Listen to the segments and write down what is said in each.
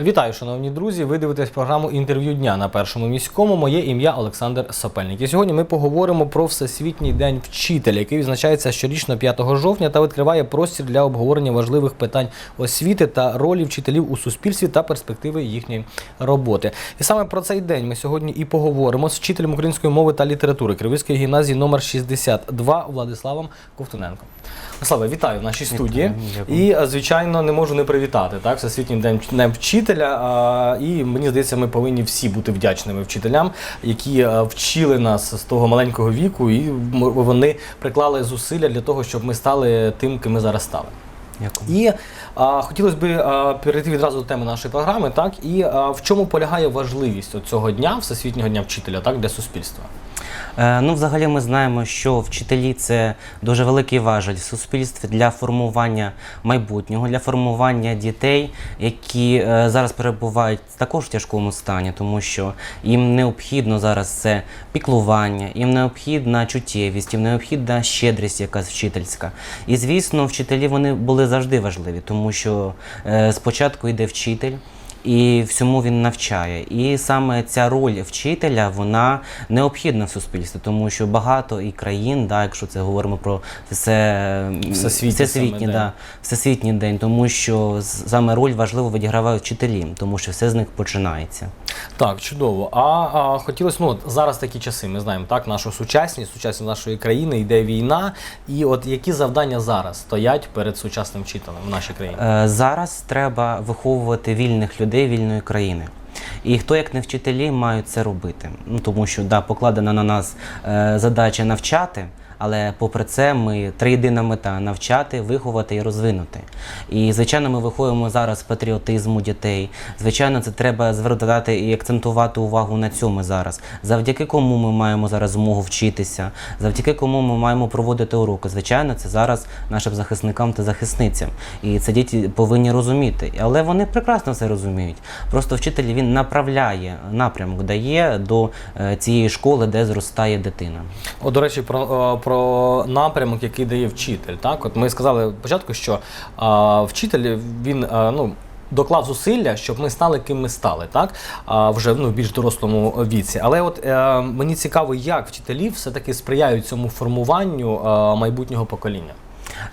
Вітаю, шановні друзі. Ви дивитесь програму інтерв'ю дня на першому міському. Моє ім'я Олександр Сапельник. І сьогодні ми поговоримо про Всесвітній день вчителя, який відзначається щорічно 5 жовтня та відкриває простір для обговорення важливих питань освіти та ролі вчителів у суспільстві та перспективи їхньої роботи. І саме про цей день ми сьогодні і поговоримо з вчителем української мови та літератури Кривицької гімназії номер 62 Владиславом Ковтуненком. Владиславе, вітаю в нашій студії. дякую. І, звичайно, не можу не привітати так, Всесвітній день днем вчителя. І мені здається, ми повинні всі бути вдячними вчителям, які вчили нас з того маленького віку, і вони приклали зусилля для того, щоб ми стали тим, ким ми зараз стали. Дякую. І а, хотілося б а, перейти відразу до теми нашої програми, так і а, в чому полягає важливість цього дня, Всесвітнього дня вчителя, так для суспільства. Е, ну, взагалі, ми знаємо, що вчителі це дуже великий важель в суспільстві для формування майбутнього, для формування дітей, які е, зараз перебувають також в тяжкому стані, тому що їм необхідно зараз це піклування, їм необхідна чуттєвість, їм необхідна щедрість якась вчительська. І звісно, вчителі вони були завжди важливі, тому що е, спочатку йде вчитель. І всьому він навчає. І саме ця роль вчителя вона необхідна в суспільстві, тому що багато і країн, да, якщо це говоримо про все, Всесвітній да, всесвітній день, тому що саме роль важливо відігравають вчителі, тому що все з них починається. Так, чудово. А, а хотілося, ну от зараз такі часи. Ми знаємо, так, нашу сучасність, сучасність нашої країни, йде війна. І от які завдання зараз стоять перед сучасним вчителем в нашій країні? Е, Зараз треба виховувати вільних людей вільної країни. І хто, як не вчителі, мають це робити. Ну тому що да, покладена на нас е, задача навчати. Але попри це, ми триєдина мета навчати, виховати і розвинути. І звичайно, ми виховуємо зараз патріотизму дітей. Звичайно, це треба звертати і акцентувати увагу на цьому зараз. Завдяки кому ми маємо зараз змогу вчитися, завдяки кому ми маємо проводити уроки. Звичайно, це зараз нашим захисникам та захисницям. І це діти повинні розуміти. Але вони прекрасно це розуміють. Просто вчитель він направляє напрямок, дає до е, цієї школи, де зростає дитина. От, до речі, про, е, про напрямок, який дає вчитель. Так, от ми сказали спочатку, що а, вчитель він а, ну. Доклав зусилля, щоб ми стали ким ми стали, так а, вже ну, в більш дорослому віці. Але от е, мені цікаво, як вчителі все-таки сприяють цьому формуванню е, майбутнього покоління.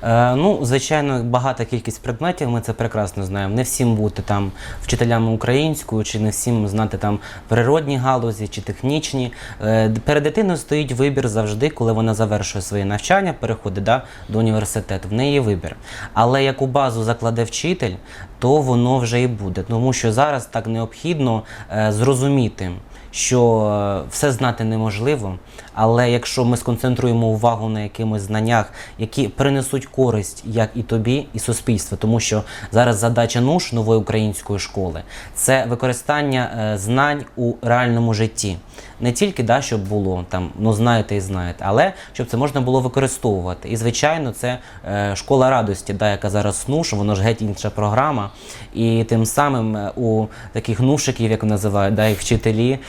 Е, ну, звичайно, багата кількість предметів, ми це прекрасно знаємо. Не всім бути там вчителями українською, чи не всім знати там природні галузі чи технічні. Е, перед дитиною стоїть вибір завжди, коли вона завершує своє навчання, переходить да, до університету. В неї є вибір. Але яку базу закладе вчитель, то воно вже і буде. Тому що зараз так необхідно е, зрозуміти що е, все знати неможливо, але якщо ми сконцентруємо увагу на якимось знаннях, які принесуть користь як і тобі, і суспільству, тому що зараз задача НУШ нової української школи це використання е, знань у реальному житті. Не тільки да, щоб було там, ну знаєте і знаєте, але щоб це можна було використовувати. І звичайно, це е, школа радості, да, яка зараз НУШ, воно ж геть інша програма. І тим самим е, у таких нушиків, як називають, да, як вчителі,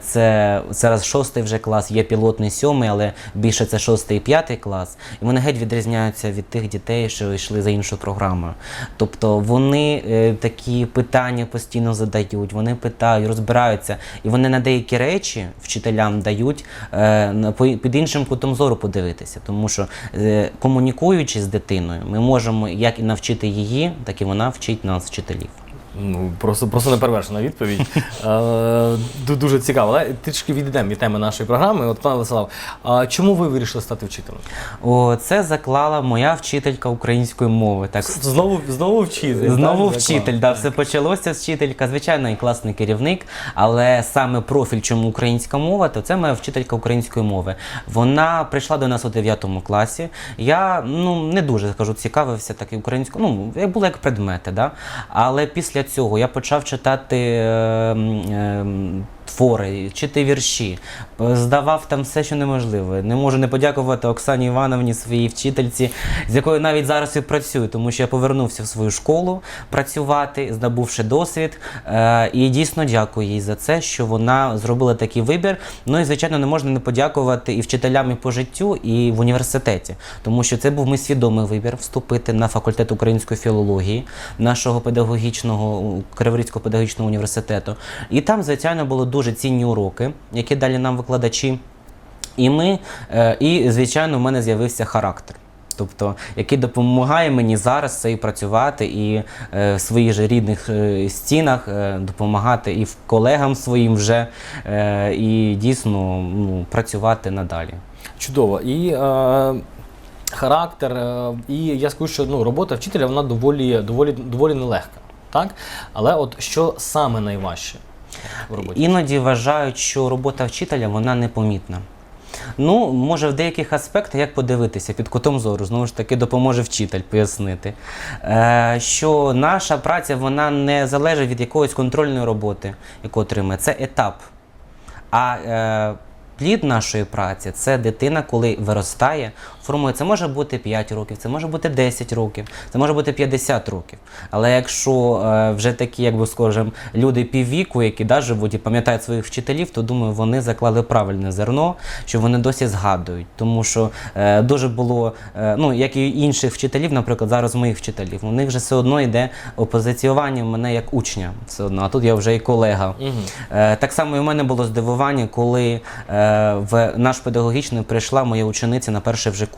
це зараз шостий вже клас, є пілотний сьомий, але більше це шостий і п'ятий клас. І вони геть відрізняються від тих дітей, що йшли за іншою програмою. Тобто вони е, такі питання постійно задають, вони питають, розбираються, і вони на деякі речі вчителям дають е, під іншим кутом зору подивитися. Тому що е, комунікуючи з дитиною, ми можемо як і навчити її, так і вона вчить нас, вчителів. Ну, просто, просто неперевершена відповідь. Е, дуже цікаво. Але трішки відійдемо від теми нашої програми. От, пане Владислав, а чому ви вирішили стати вчителем? О, це заклала моя вчителька української мови. Так Знову, знову вчитель. Знову так, вчитель, да, все почалося з вчителька, звичайно, і класний керівник, але саме профіль, чому українська мова, то це моя вчителька української мови. Вона прийшла до нас у 9 класі. Я ну не дуже скажу, цікавився так і українською. Ну, як було як предмети, да? але після цього я почав читати. Е, е, твори, вчити вірші, е, здавав там все, що неможливе. Не можу не подякувати Оксані Івановні, своїй вчительці, з якою навіть зараз і працюю, тому що я повернувся в свою школу працювати, здобувши досвід. Е, і дійсно дякую їй за це, що вона зробила такий вибір. Ну і звичайно, не можна не подякувати і вчителям і по життю, і в університеті, тому що це був мій свідомий вибір вступити на факультет української філології нашого педагогічного Криворізького педагогічного університету. І там, звичайно, були дуже цінні уроки, які далі нам викладачі. І ми, е, і звичайно, в мене з'явився характер. Тобто, який допомагає мені зараз це і працювати, і е, в своїх же рідних е, стінах допомагати і колегам своїм вже, і дійсно ну, працювати надалі. Чудово. І е, характер, і я скажу, що ну, робота вчителя вона доволі, доволі, доволі нелегка. Так? Але от що саме найважче роботі? Іноді вважають, що робота вчителя вона непомітна. Ну, може, в деяких аспектах як подивитися під кутом зору, знову ж таки, допоможе вчитель пояснити, е, що наша праця вона не залежить від якоїсь контрольної роботи, яку отримує. Це етап. А е, плід нашої праці це дитина, коли виростає, формується. Це може бути 5 років, це може бути 10 років, це може бути 50 років. Але якщо е, вже такі, як би скажемо, люди піввіку, які да, живуть і пам'ятають своїх вчителів, то думаю, вони заклали правильне зерно, що вони досі згадують. Тому що е, дуже було, е, ну як і інших вчителів, наприклад, зараз моїх вчителів, у них вже все одно йде опозиціювання мене як учня. Все одно, а тут я вже і колега. Е, так само і в мене було здивування, коли е, в наш педагогічний прийшла моя учениця на перший вже курс.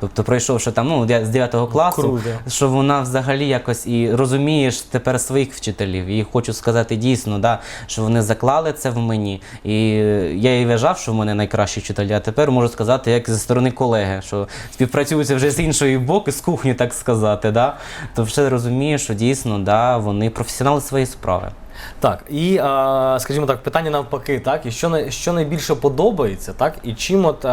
Тобто, пройшовши там, ну з 9 класу, Круто. що вона взагалі якось і розумієш тепер своїх вчителів. І хочу сказати дійсно, да, що вони заклали це в мені. І я і вважав, що в мене найкращі вчителі, а тепер можу сказати, як зі сторони колеги, що співпрацюються вже з іншої боку, з кухні, так сказати. Да, то вже розумієш, що дійсно да, вони професіонали своєї справи. Так, і скажімо так, питання навпаки, так, і що, що найбільше подобається, так, і чим от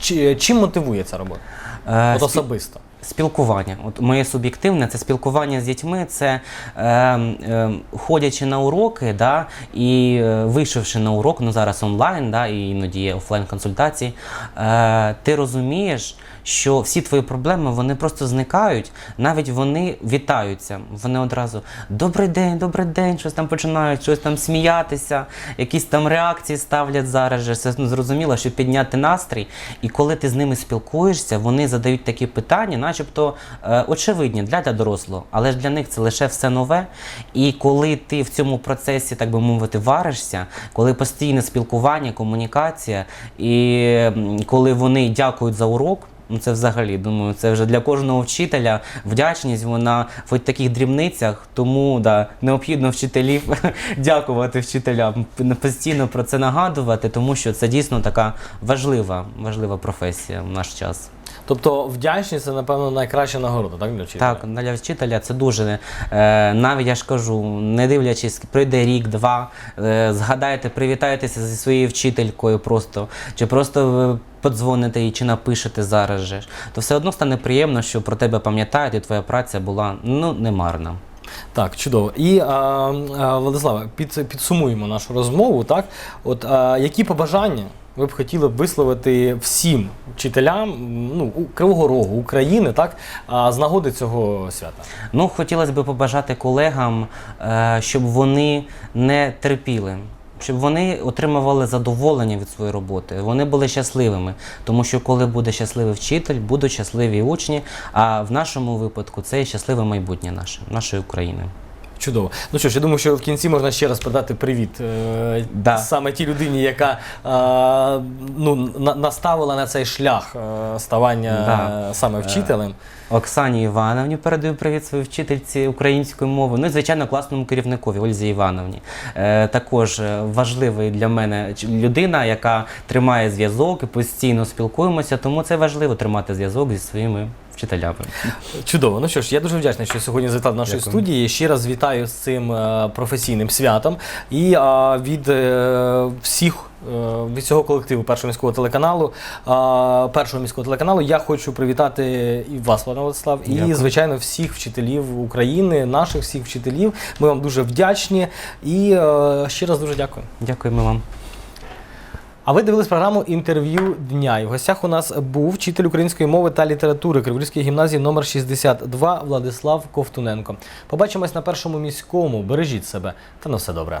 чи, чим мотивує ця робота? Е, От особисто. Спілкування. От моє суб'єктивне це спілкування з дітьми, це е, е, ходячи на уроки, да, і е, вийшовши на урок, ну зараз онлайн, да, і іноді є офлайн консультації, е, ти розумієш, що всі твої проблеми вони просто зникають, навіть вони вітаються. Вони одразу добрий день, добрий день, щось там починають, щось там сміятися, якісь там реакції ставлять зараз же. Це ну, зрозуміло, щоб підняти настрій. І коли ти з ними спілкуєшся, вони задають такі питання, начебто е, очевидні для, для дорослого, але ж для них це лише все нове. І коли ти в цьому процесі, так би мовити, варишся, коли постійне спілкування, комунікація, і коли вони дякують за урок. Ну, це взагалі, думаю, це вже для кожного вчителя вдячність, вона в таких дрібницях, тому да, необхідно вчителів дякувати вчителям, постійно про це нагадувати, тому що це дійсно така важлива, важлива професія в наш час. Тобто вдячність це, напевно, найкраща нагорода, так, для вчителя? Так, для вчителя це дуже е, навіть я ж кажу, не дивлячись, пройде рік-два, е, згадайте, привітайтеся зі своєю вчителькою просто, чи просто подзвоните їй, чи напишете зараз же, то все одно стане приємно, що про тебе пам'ятають, і твоя праця була ну немарна. Так, чудово. І а, а, Владиславе, під, підсумуємо нашу розмову. Так, от а, які побажання ви б хотіли б висловити всім вчителям ну, Кривого Рогу, України, так, з нагоди цього свята? Ну, хотілося б побажати колегам, е, щоб вони не терпіли. Щоб вони отримували задоволення від своєї роботи, вони були щасливими, тому що коли буде щасливий вчитель, будуть щасливі учні. А в нашому випадку це і щасливе майбутнє наше, нашої України. Чудово. Ну що ж, я думаю, що в кінці можна ще раз передати привіт е, Да. саме тій людині, яка е, ну, на, наставила на цей шлях е, ставання Да. саме вчителем. Оксані Івановні передаю привіт своїй вчительці української мови. Ну і звичайно класному керівникові Ользі Івановні. Е, також важливий для мене людина, яка тримає зв'язок і постійно спілкуємося, тому це важливо тримати зв'язок зі своїми вчителями. Чудово. Ну що ж, я дуже вдячний, що сьогодні завітав до нашої Дякую. студії. Ще раз вітаю з цим е, професійним святом. І е, від е, всіх від цього колективу першого міського телеканалу, першого міського телеканалу, я хочу привітати і вас, пане Владислав, і Дякую. звичайно всіх вчителів України, наших всіх вчителів. Ми вам дуже вдячні і ще раз дуже дякую. Дякуємо вам. А ви дивились програму інтерв'ю дня. І в гостях у нас був вчитель української мови та літератури Криворізької гімназії номер 62 Владислав Ковтуненко. Побачимось на першому міському. Бережіть себе та на все добре.